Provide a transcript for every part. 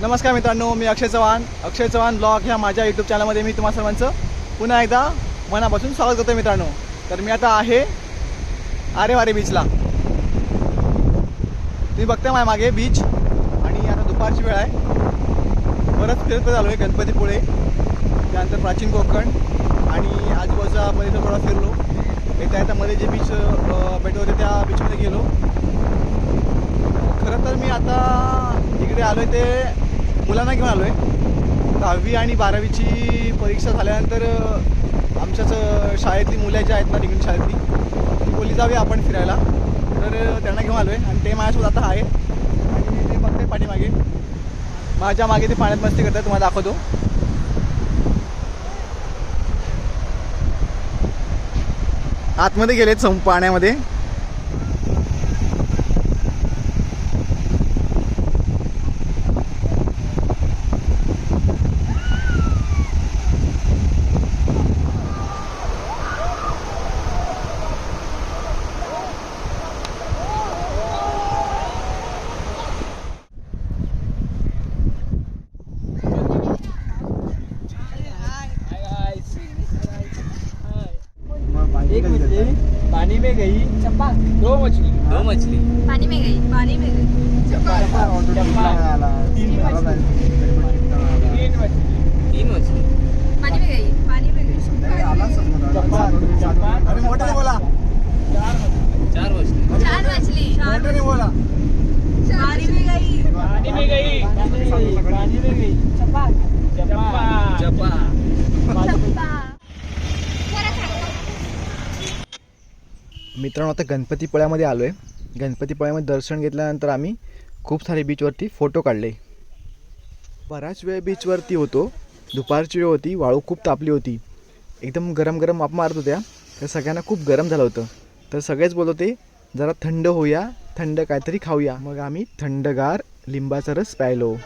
नमस्कार मित्रांनो मी अक्षय चव्हाण. अक्षय चव्हाण ब्लॉग ह्या माझ्या यूट्यूब चॅनलमध्ये मी तुम्हा सर्वांचं पुन्हा एकदा मनापासून स्वागत करतो मित्रांनो. तर मी आता आहे आरेवारे बीचला तुम्ही बघता माझ्या मागे बीच आणि आता दुपारची वेळ आहे. बरंच फिरत चालू आलो आहे गणपतीपुळे त्यानंतर प्राचीन कोकण. आणि आजूबाजूचा मध्ये थोडा फिरलो. येत्या येत्या मध्ये जे बीच भेटत होते त्या बीचमध्ये गेलो. खरं तर मी आता इकडे आलो आहे ते मुलांना घेऊन आलो आहे दहावी आणि बारावीची परीक्षा झाल्यानंतर आमच्याच शाळेतली मुलं जी आहेत ना निघून शाळेतली ती बोलली जावी आपण फिरायला. तर त्यांना घेऊन आलो आहे आणि ते माझ्यासोबत आता आहे आणि ते बघते पाठीमागे. माझ्या मागे ते पाण्यात मस्ती करतात तुम्हाला दाखवतो. आतमध्ये गेलेत सम पाण्यामध्ये. मछली मछली पाणी में गई. पाणी में गई. तीन मछली में गई. पाणी में गई. अरे मोठ्याने बोला चार मछली चार मछली मोठ्याने बोला पाणी में गई. पानी में गई. पानी में गई. चप्पा चप्पा चप्पा चप्पा मित्रांनो आता गणपतीपुळ्यामध्ये आलो आहे गणपतीपुळ्यामध्ये दर्शन घेतल्यानंतर आम्ही खूप सारे बीचवरती फोटो काढले. बराच वेळ बीचवरती होतो. दुपारची वेळ होती. वाळू खूप तापली होती. एकदम गरम गरम माप मारत होत्या. तर सगळ्यांना खूप गरम झालं होतं. तर सगळेच बोलत होते जरा थंड होऊया. थंड काहीतरी खाऊया. मग आम्ही थंडगार लिंबाचा रस प्यायलो.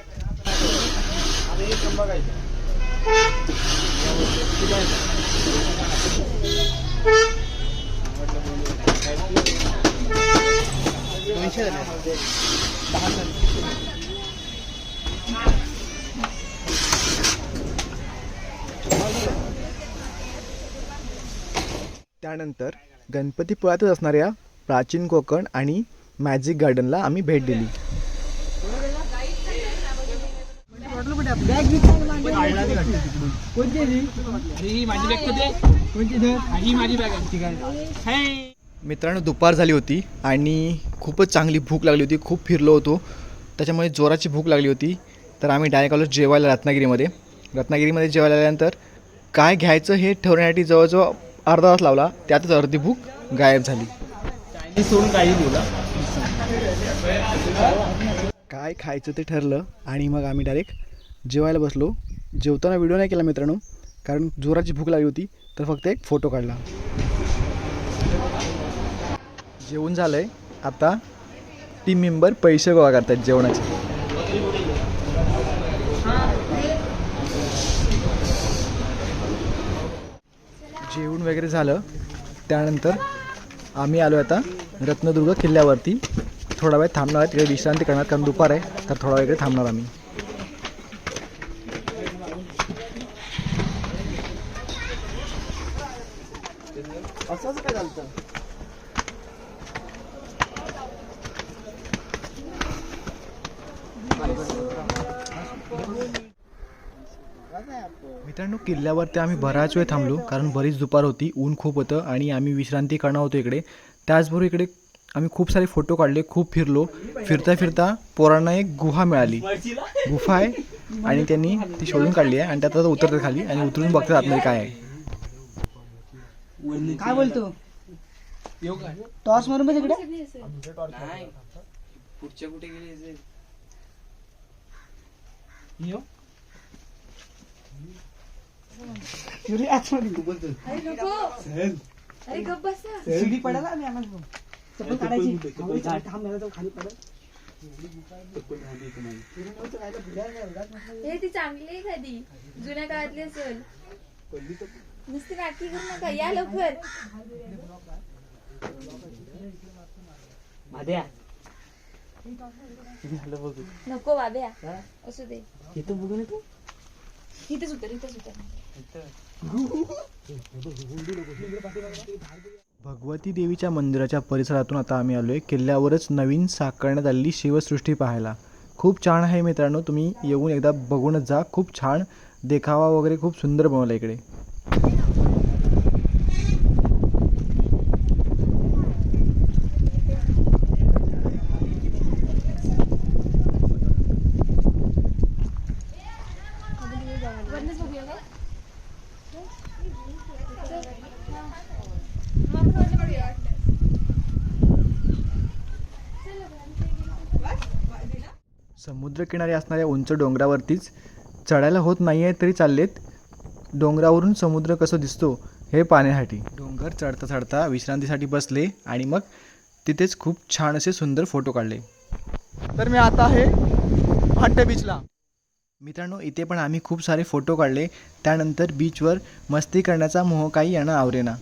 त्यानंतर गणपतीपुळ्यातच असणाऱ्या प्राचीन कोकण आणि मॅजिक गार्डनला आम्ही भेट दिली. ही माझी बॅग कोणती ही माझी बॅग आहे. मित्रांनो दुपार झाली होती आणि खूपच चांगली भूक लागली होती. खूप फिरलो होतो. त्याच्यामुळे जोराची भूक लागली होती. तर आम्ही डायरेक्ट आलो जेवायला रत्नागिरीमध्ये. रत्नागिरीमध्ये जेवायला आल्यानंतर काय घ्यायचं हे ठरवण्यासाठी जवळजवळ अर्धा तास लावला. त्यातच अर्धी भूक गायब झाली. चायनीज सोडून काही बोला. काय खायचं ते ठरलं आणि मग आम्ही डायरेक्ट जेवायला बसलो. जेवताना व्हिडिओ नाही केला मित्रांनो कारण जोराची भूक लागली होती. तर फक्त एक फोटो काढला. जेवण झालं आहे आता टीम मेंबर पैसे गोळा करतात जेवणाचे. जेवण वगैरे झालं. त्यानंतर आम्ही आलो आता रत्नदुर्ग किल्ल्यावरती. थोडा वेळ थांबणार आहे तिकडे विश्रांती करणार कारण दुपार आहे. तर थोडा वेळ थांबणार आम्ही असंच काय झालं मित्रांनो किल्ल्यावरती आम्ही बराच वेळ थांबलो कारण बरीच दुपार होती ऊन खूप होतं आणि आम्ही विश्रांती करणार होतो इकडे. त्याचबरोबर इकडे आम्ही खूप सारे फोटो काढले खूप फिरलो. फिरता फिरता पोरांना एक गुहा मिळाली. गुफा आहे आणि त्यांनी ती शोधून काढली आहे आणि त्यात आता उतरतात खाली आणि उतरून बघतात आतमध्ये काय आहे. काय बोलतो? टॉस मारून बघ तिकडे नाही पुढच्या कुठे गेले? शिडी आतमध्ये बोलतो अरे गप्प बस ना. शिडी पडायला आम्ही आम्हाला चप्पल काढायची. मला तो खाली पडेल हे ती चांगली आहे कधी जुन्या काळातली असेल. नुसती राखी करू नका. या लवकर. माद्या. झालं बघू. नको बाब्या? असू दे. इथं बघू ना तू. इथेच उतर इथेच उतर. भगवती देवीच्या मंदिराच्या परिसरातून आता आम्ही आलो आहे किल्ल्यावरच नवीन साकारण्यात आलेली शिवसृष्टी पाहायला. खूप छान आहे मित्रांनो तुम्ही येऊन एकदा बघूनच जा. खूप छान देखावा वगैरे खूप सुंदर बनवला इकडे. समुद्रकिनारी असणाऱ्या उंच डोंगरावरतीच चढायला होत नाही आहे तरी चाललेत. डोंगरावरून समुद्र कसं दिसतो हे पाहण्यासाठी. डोंगर चढता चढता विश्रांतीसाठी बसले आणि मग तिथेच खूप छान असे सुंदर फोटो काढले. तर मी आता आहे भाट्टे बीचला. मित्रांनो इथे पण आम्ही खूप सारे फोटो काढले. त्यानंतर बीचवर मस्ती करण्याचा मोह काही यांना आवरेना.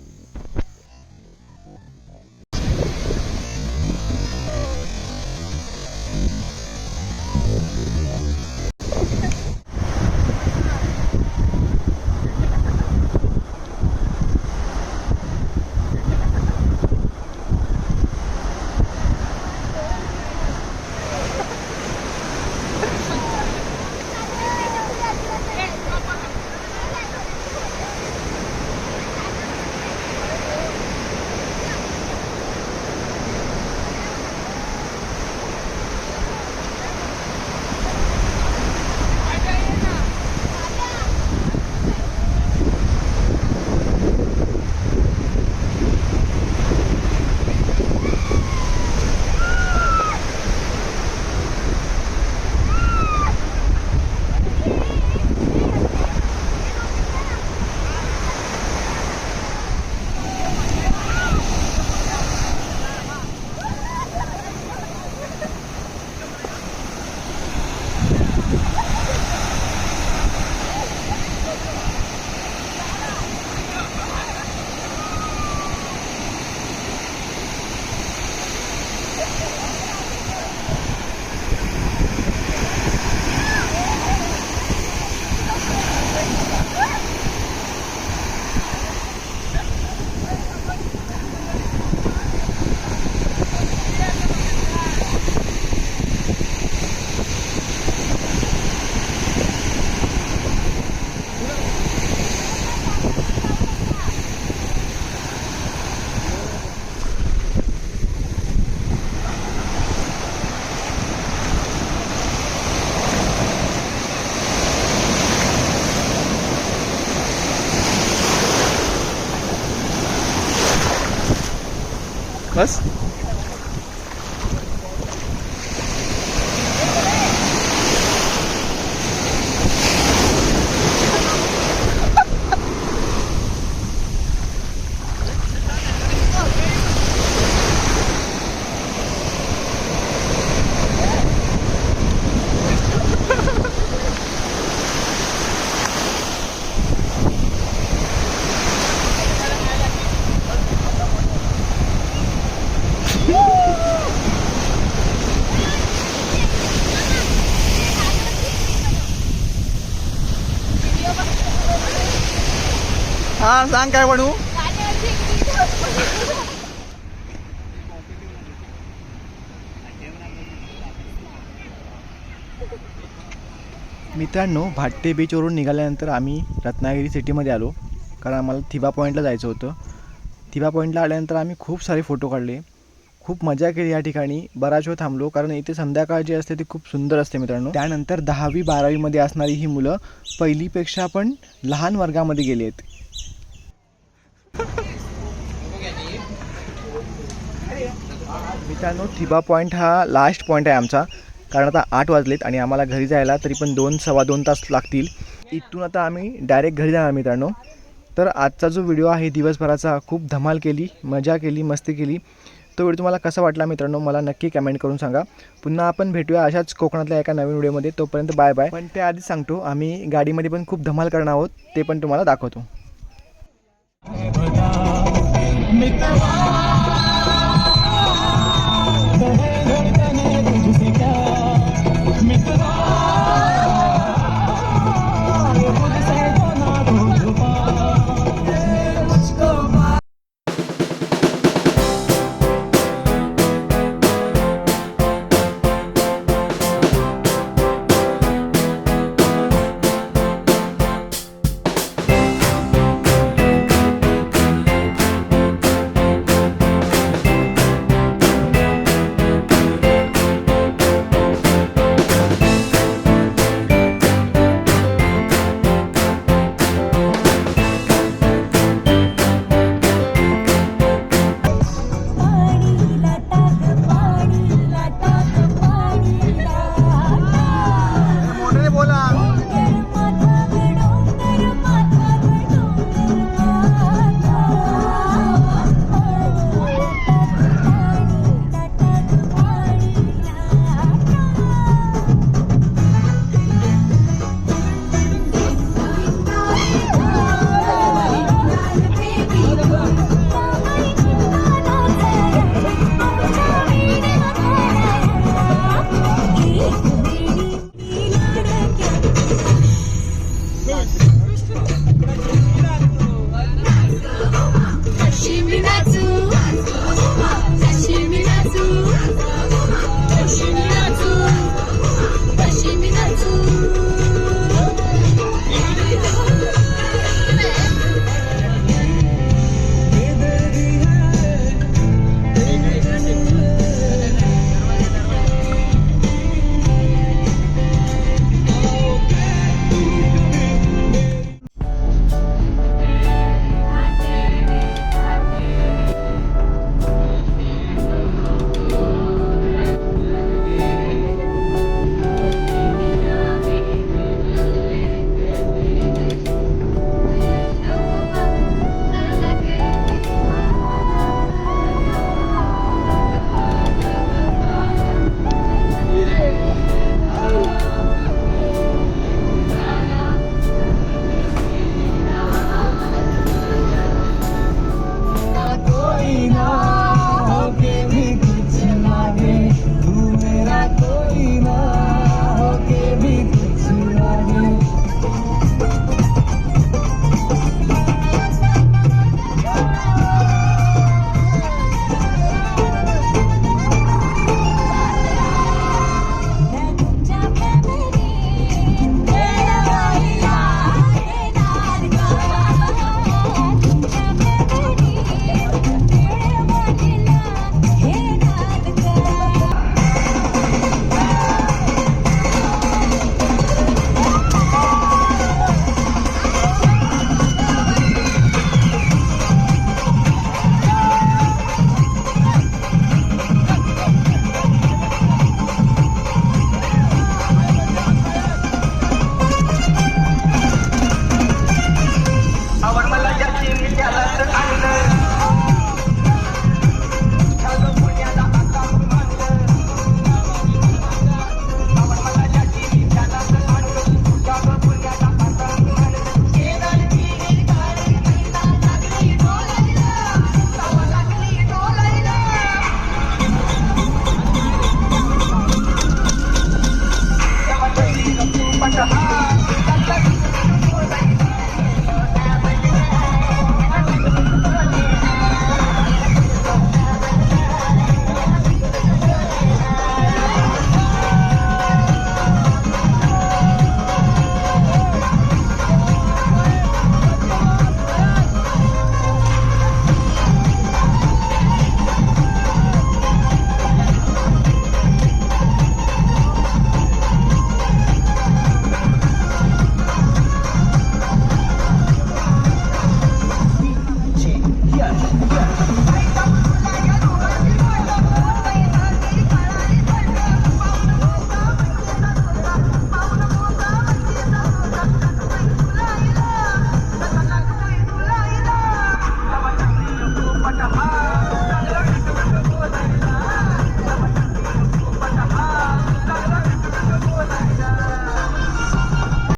Was? हा सांग काय म्हणू? मित्रांनो भाट्टे बीचवरून निघाल्यानंतर आम्ही रत्नागिरी सिटीमध्ये आलो. कारण आम्हाला थिबा पॉईंटला जायचं होतं. थिबा पॉईंटला आल्यानंतर आम्ही खूप सारे फोटो काढले. खूप मजा केली या ठिकाणी. बराच वेळ थांबलो कारण इथे संध्याकाळ जी असते ती खूप सुंदर असते मित्रांनो. त्यानंतर दहावी बारावीमध्ये असणारी ही मुलं पहिलीपेक्षा पण लहान वर्गामध्ये गेली आहेत मित्रांनो थिबा पॉईंट हा लास्ट पॉईंट आहे आमचा. कारण आता आठ वाजलेत आणि आम्हाला घरी जायला तरी पण दोन सव्वा दोन तास लागतील. इथून आता आम्ही डायरेक्ट घरी जाणार मित्रांनो. तर आजचा जो व्हिडिओ आहे दिवसभराचा खूप धमाल केली मजा केली मस्ती केली. तो व्हिडिओ तुम्हाला कसा वाटला मित्रांनो मला नक्की कमेंट करून सांगा. पुन्हा आपण भेटूया अशाच कोकणातल्या एका नवीन व्हिडिओमध्ये तोपर्यंत बाय बाय पण त्याआधी सांगतो आम्ही गाडीमध्ये पण खूप धमाल करणार आहोत ते पण तुम्हाला दाखवतो.